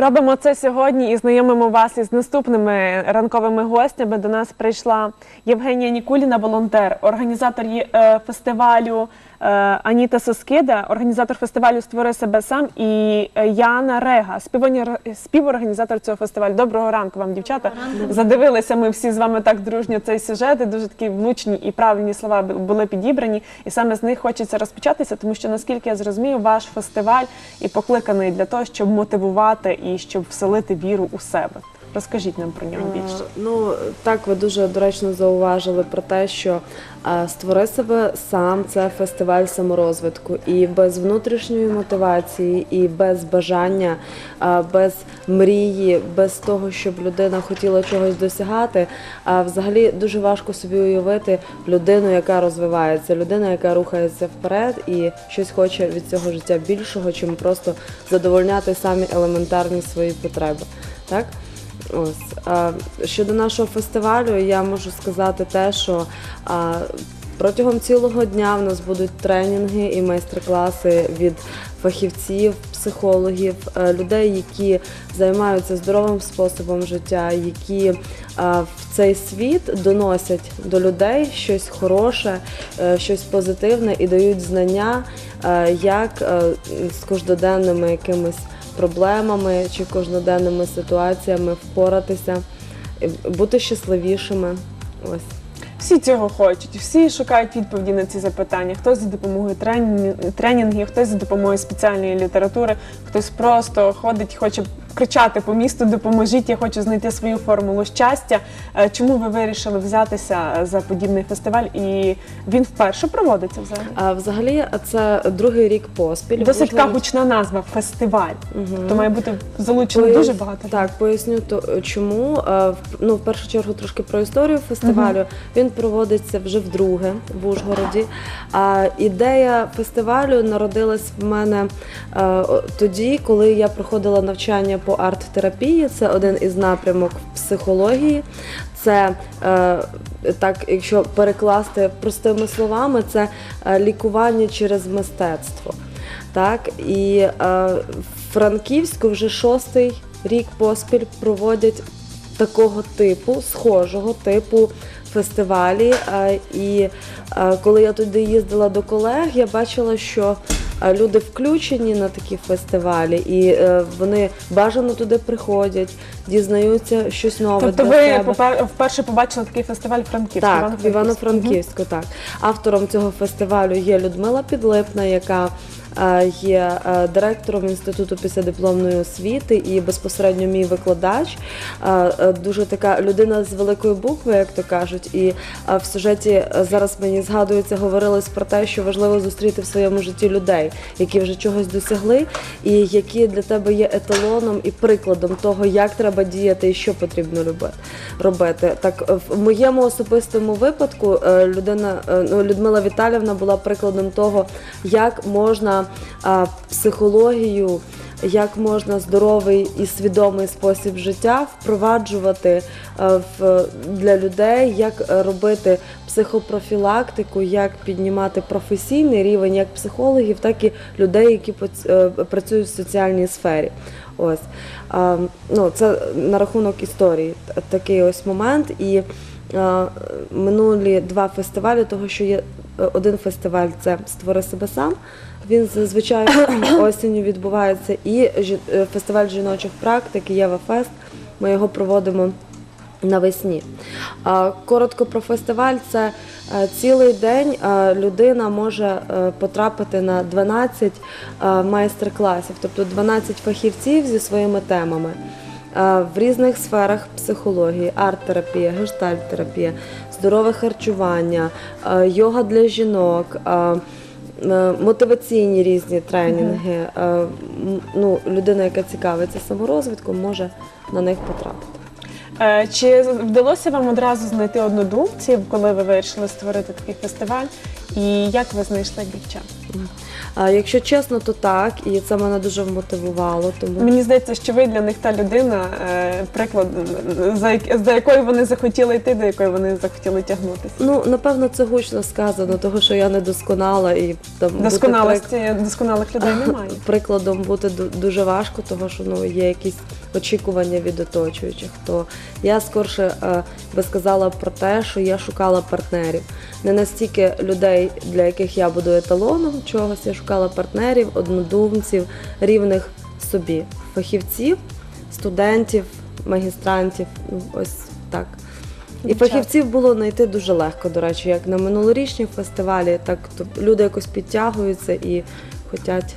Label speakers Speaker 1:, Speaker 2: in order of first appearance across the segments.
Speaker 1: Робимо це сьогодні і знайомимо вас із наступними ранковими гостями. До нас прийшла Євгенія Нікуліна, волонтер, організатор е, фестивалю Аніта Соскида, організатор фестивалю Створи себе сам і е, Яна Рега, співорганізатор цього фестивалю. Доброго ранку вам, дівчата. Задивилися ми всі з вами так дружньо цей сюжет. і Дуже такі влучні і правильні слова були підібрані. І саме з них хочеться розпочатися, тому що наскільки я зрозумію, ваш фестиваль і покликаний для того, щоб мотивувати і щоб вселити віру у себе. Розкажіть нам про нього більше.
Speaker 2: Е, Ну так, ви дуже доречно зауважили про те, що е, створи себе сам це фестиваль саморозвитку, і без внутрішньої мотивації, і без бажання, е, без мрії, без того, щоб людина хотіла чогось досягати. Взагалі дуже важко собі уявити людину, яка розвивається, людина, яка рухається вперед і щось хоче від цього життя більшого, чим просто задовольняти самі елементарні свої потреби. Так? Ось. Щодо нашого фестивалю, я можу сказати те, що протягом цілого дня в нас будуть тренінги і майстер-класи від фахівців, психологів, е, людей, які займаються здоровим способом життя, які в цей світ доносять до людей щось хороше, е, щось позитивне і дають знання, е, як е, з кожноденними якимись проблемами чи кожноденними ситуаціями впоратися, бути щасливішими. Ось.
Speaker 1: Всі цього хочуть, всі шукають відповіді на ці запитання. Хтось за допомогою тренінгів, хтось за допомогою спеціальної літератури, хтось просто ходить, хоче кричати по місту, допоможіть, я хочу знайти свою формулу щастя. Е, Чому ви вирішили взятися за подібний фестиваль? І він вперше проводиться взагалі?
Speaker 2: А взагалі це другий рік поспіль.
Speaker 1: Досить така гучна назва фестиваль.
Speaker 2: Мгм.
Speaker 1: То має бути залучено
Speaker 2: Пояс-
Speaker 1: дуже багато.
Speaker 2: Так, поясню то чому. Е, в- Ну, в першу чергу, трошки про історію фестивалю. Він проводиться вже вдруге в Ужгороді. А ідея фестивалю народилась в мене е, тоді, коли я проходила навчання по арт-терапії. Це один із напрямок психології. Це е, так, якщо перекласти простими словами, це е, лікування через мистецтво. Так, і е, в Франківську вже шостий рік поспіль проводять такого типу, схожого типу фестивалі. І коли я туди їздила до колег, я бачила, що люди включені на такі фестивалі, і е, вони бажано туди приходять, дізнаються щось нове.
Speaker 1: Тобто
Speaker 2: для
Speaker 1: ви
Speaker 2: себе.
Speaker 1: попер- вперше побачили такий фестиваль Франківськ.
Speaker 2: Так, в Івано-Франківську, так. Автором цього фестивалю є Людмила Підлипна, яка е, є е, директором інституту післядипломної освіти і безпосередньо мій викладач. Е, Дуже така людина з великої букви, як то кажуть. І в сюжеті зараз мені згадується, говорилось про те, що важливо зустріти в своєму житті людей, які вже чогось досягли, і які для тебе є еталоном і прикладом того, як треба діяти і що потрібно робити. Так, е, в моєму особистому випадку е, людина е, ну, Людмила Віталівна була прикладом того, як можна психологію. Як можна здоровий і свідомий спосіб життя впроваджувати е, для людей, як е, робити психопрофілактику, як піднімати професійний рівень як психологів, так і людей, які е, працюють в соціальній сфері. Ось ну, це на рахунок історії такий ось момент. І минулі два фестивалі, того що є е, один фестиваль це Створи себе сам. Він зазвичай осінню відбувається, і е, фестиваль жіночих практик Єва Фест. Ми його проводимо навесні. Коротко про фестиваль це е, цілий день е, людина може потрапити на 12 е, майстер-класів, тобто 12 фахівців зі своїми темами. В різних сферах психології, арт-терапія, гештальт-терапія, здорове харчування, йога для жінок, мотиваційні різні тренінги. Е, Ну, людина, яка цікавиться саморозвитком, може на них потрапити.
Speaker 1: Е, Чи вдалося вам одразу знайти однодумців, коли ви вирішили створити такий фестиваль? І як ви знайшли дівчат?
Speaker 2: А якщо чесно, то так, і це мене дуже мотивувало. Тому
Speaker 1: Мені здається, що ви для них та людина, е, приклад, за, як- за якою вони захотіли йти, до якої вони захотіли тягнутися.
Speaker 2: ну напевно це гучно сказано, того що я не досконала і там бути
Speaker 1: Досконалості досконалих людей немає.
Speaker 2: прикладом бути ду- дуже важко, того що ну є якісь очікування від оточуючих. То я скорше е, би сказала про те, що я шукала партнерів. Не настільки людей, для яких я буду еталоном чогось. Я шукала партнерів, однодумців, рівних собі, фахівців, студентів, магістрантів. Ну ось так. І фахівців було знайти дуже легко, до речі, як на минулорічній фестивалі, так люди якось підтягуються і хочуть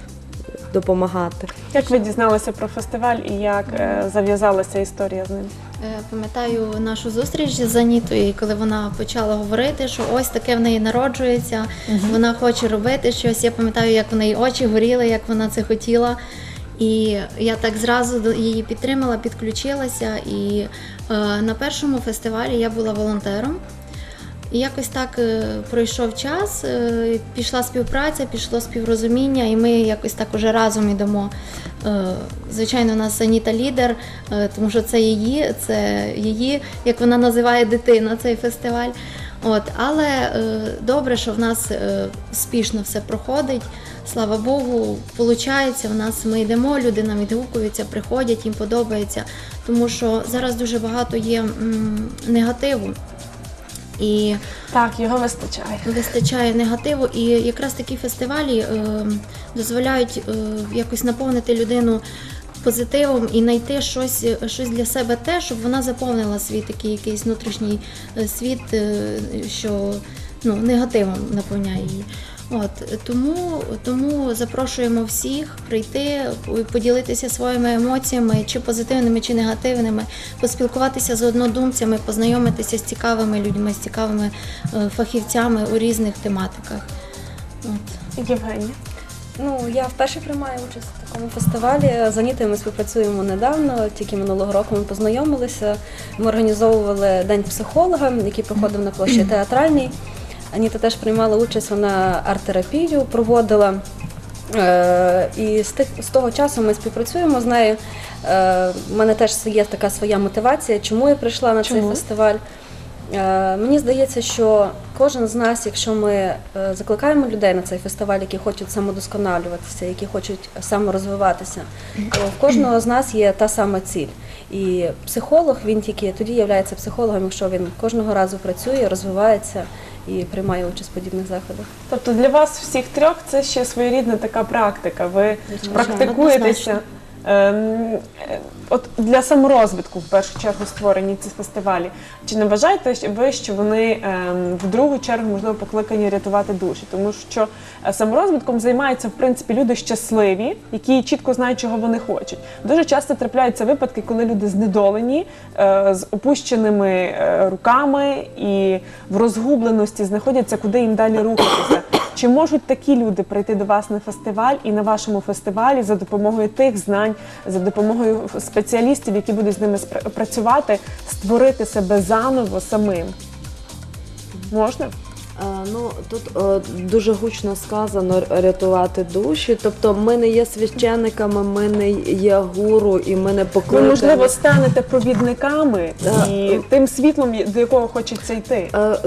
Speaker 2: допомагати.
Speaker 1: Як ви дізналися про фестиваль і як е, зав'язалася історія з ним?
Speaker 3: Е, Пам'ятаю нашу зустріч з Анітою, коли вона почала говорити, що ось таке в неї народжується, вона хоче робити щось. Я пам'ятаю, як в неї очі горіли, як вона це хотіла. І я так зразу до- її підтримала, підключилася. І е, на першому фестивалі я була волонтером. І якось так е, пройшов час, е, пішла співпраця, пішло співрозуміння, і ми якось так уже разом йдемо. Е, Звичайно, у нас Аніта лідер, тому що це її, це її, як вона називає дитина, цей фестиваль. От, але добре, що в нас успішно все проходить. Слава Богу, виходить, в нас ми йдемо, люди нам відгукуються, приходять, їм подобається. Тому що зараз дуже багато є негативу. І
Speaker 1: Так, його вистачає.
Speaker 3: вистачає негативу, і якраз такі фестивалі е, дозволяють е, якось наповнити людину позитивом і знайти щось, щось для себе те, щоб вона заповнила свій такий якийсь внутрішній е, світ, е, що ну, негативом наповняє її. От тому, тому запрошуємо всіх прийти, поділитися своїми емоціями, чи позитивними, чи негативними, поспілкуватися з однодумцями, познайомитися з цікавими людьми, з цікавими е, фахівцями у різних тематиках. От.
Speaker 1: Євгенія.
Speaker 4: Ну, я вперше приймаю участь в такому фестивалі. З Анітою ми співпрацюємо недавно, тільки минулого року ми познайомилися. Ми організовували день психолога, який проходив на площі театральній. Аніта теж приймала участь, вона арт-терапію проводила. Е, І з, того часу ми співпрацюємо з нею. Е, У мене теж є така своя мотивація, чому я прийшла на
Speaker 1: Чому?
Speaker 4: цей фестиваль. Е, Мені здається, що кожен з нас, якщо ми е, закликаємо людей на цей фестиваль, які хочуть самодосконалюватися, які хочуть саморозвиватися, то в кожного з нас є та сама ціль. І психолог він тільки тоді є психологом, якщо він кожного разу працює, розвивається і приймає участь в подібних заходах.
Speaker 1: Тобто для вас всіх трьох це ще своєрідна така практика. Ви практикуєтеся. Ем, е, От для саморозвитку в першу чергу створені ці фестивалі. Чи не вважаєте ви, що вони ем, в другу чергу можливо покликані рятувати душі? Тому що е, саморозвитком займаються в принципі люди щасливі, які чітко знають, чого вони хочуть. Дуже часто трапляються випадки, коли люди знедолені, е, з опущеними руками і в розгубленості знаходяться, куди їм далі рухатися. Чи можуть такі люди прийти до вас на фестиваль і на вашому фестивалі за допомогою тих знань, за допомогою спеціалістів, які будуть з ними працювати, створити себе заново самим? Можна?
Speaker 2: Е, Ну тут о, дуже гучно сказано рятувати душі. Тобто, ми не є священниками, ми не є гуру і ми не
Speaker 1: Ви, можливо, станете провідниками
Speaker 2: Да.
Speaker 1: і тим світлом, до якого хочеться йти.
Speaker 2: Е,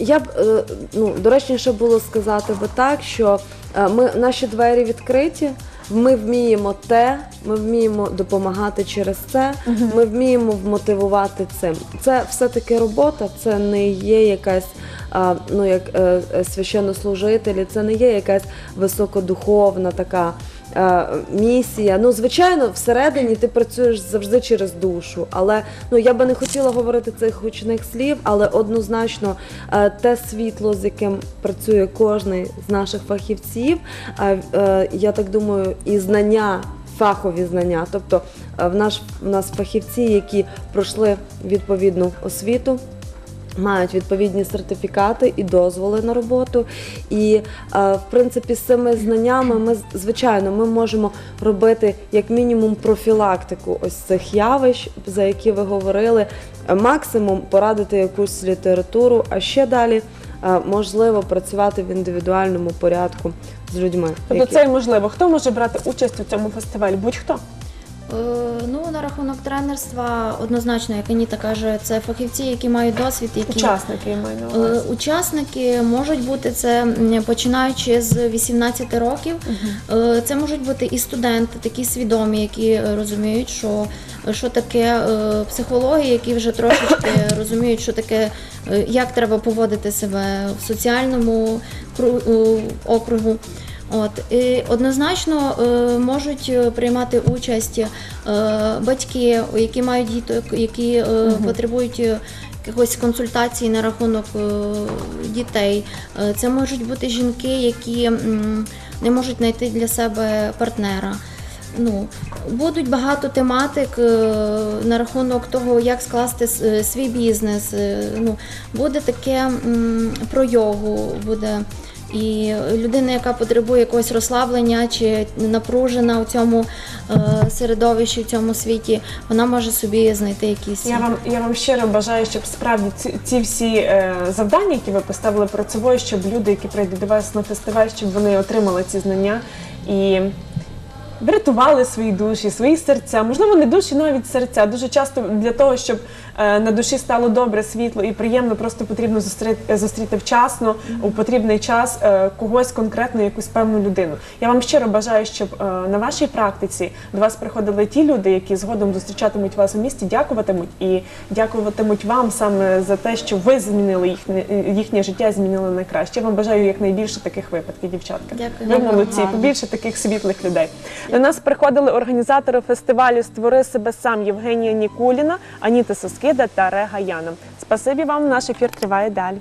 Speaker 2: Я б е, ну доречніше було сказати би так, що е, ми наші двері відкриті. Ми вміємо те, ми вміємо допомагати через це. Ми вміємо вмотивувати цим. Це все таки робота. Це не є якась а, ну як е, е, священнослужителі, це не є якась високодуховна така. Е, Місія, ну звичайно, всередині ти працюєш завжди через душу, але ну я би не хотіла говорити цих гучних слів, але однозначно е, те світло, з яким працює кожний з наших фахівців, е, е, я так думаю, і знання. Фахові знання, тобто в наш в нас фахівці, які пройшли відповідну освіту, мають відповідні сертифікати і дозволи на роботу. І е, в принципі з цими знаннями ми звичайно ми можемо робити як мінімум профілактику ось цих явищ, за які ви говорили. Максимум порадити якусь літературу, а ще далі е, можливо працювати в індивідуальному порядку з людьми.
Speaker 1: Тобто
Speaker 2: які-
Speaker 1: це і можливо. Хто може брати участь у цьому фестивалі? Будь-хто.
Speaker 3: Е, Ну, на рахунок тренерства, однозначно, як Аніта каже, це фахівці, які мають досвід, які
Speaker 1: Учасники я маю на
Speaker 3: Е,
Speaker 1: увазі.
Speaker 3: Учасники можуть бути це починаючи з 18 років. Е, Це можуть бути і студенти, такі свідомі, які розуміють, що, що таке психологія, які вже трошечки розуміють, що таке, як треба поводити себе в соціальному кру- округу. От і однозначно е, можуть е, приймати участь е, батьки, які мають діток, які е, потребують якихось консультацій на рахунок е, дітей. Це можуть бути жінки, які не можуть знайти для себе партнера. Ну, будуть багато тематик на рахунок того, як скласти свій бізнес. Ну, буде таке про йогу, буде і людина, яка потребує якогось розслаблення чи напружена у цьому е, середовищі, в цьому світі, вона може собі знайти якісь.
Speaker 1: Я вам я вам щиро бажаю, щоб справді ці, ці всі е, завдання, які ви поставили перед собою, щоб люди, які прийдуть до вас на фестиваль, щоб вони отримали ці знання і врятували свої душі, свої серця. Можливо, не душі, навіть серця. Дуже часто для того, щоб е, на душі стало добре, світло і приємно, просто потрібно зустріти, зустріти вчасно у потрібний час е, когось конкретно, якусь певну людину. Я вам щиро бажаю, щоб е, на вашій практиці до вас приходили ті люди, які згодом зустрічатимуть вас у місті, дякуватимуть і дякуватимуть вам саме за те, що ви змінили їхнє, їхнє життя, змінили на краще. Я вам бажаю якнайбільше таких випадків, дівчатка.
Speaker 3: Дякую.
Speaker 1: Ви молодці, побільше таких світлих людей. До нас приходили організатори фестивалю Створи себе сам Євгенія Нікуліна, Аніта Соскида та Рега Яна. Спасибі вам. Наш ефір триває далі.